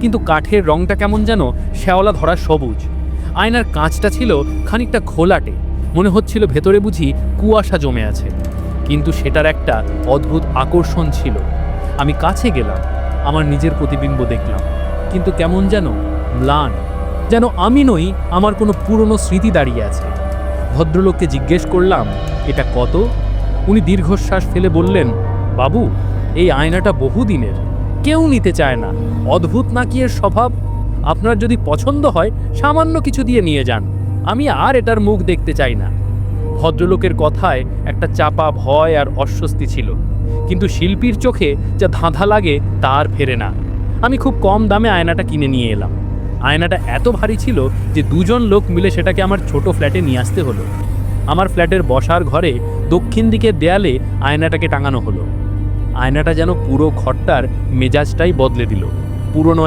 কিন্তু কাঠের রংটা কেমন যেন শ্যাওলা ধরা সবুজ। আয়নার কাঁচটা ছিল খানিকটা ঘোলাটে মনে হচ্ছিল ভেতরে বুঝি কুয়াশা জমে আছে। কিন্তু সেটার একটা অদ্ভুত আকর্ষণ ছিল। আমি কাছে গেলাম, আমার নিজের প্রতিবিম্ব দেখলাম, কিন্তু কেমন যেন ম্লান, যেন আমি নই, আমার কোনো পুরনো স্মৃতি দাঁড়িয়ে আছে। ভদ্রলোককে জিজ্ঞেস করলাম, এটা কত? উনি দীর্ঘশ্বাস ফেলে বললেন, বাবু, এই আয়নাটা বহুদিনের। কেউ নিতে চায় না। অদ্ভুত নাকি এর স্বভাব? আপনার যদি পছন্দ হয়, সামান্য কিছু দিয়ে নিয়ে যান। আমি আর এটার মুখ দেখতে চাই না। ভদ্রলোকের কথায় একটা চাপা ভয় আর অস্বস্তি ছিল। কিন্তু শিল্পীর চোখে যা ধাঁধা লাগে তা আর ফেরে না। আমি খুব কম দামে আয়নাটা কিনে নিয়ে এলাম। আয়নাটা এত ভারী ছিল যে দুজন লোক মিলে সেটাকে আমার ছোট ফ্ল্যাটে নিয়ে আসতে হলো। আমার ফ্ল্যাটের বসার ঘরে দক্ষিণ দিকের দেয়ালে আয়নাটাকে টাঙানো হলো। আয়নাটা যেন পুরো ঘরটার মেজাজটাই বদলে দিল। পুরনো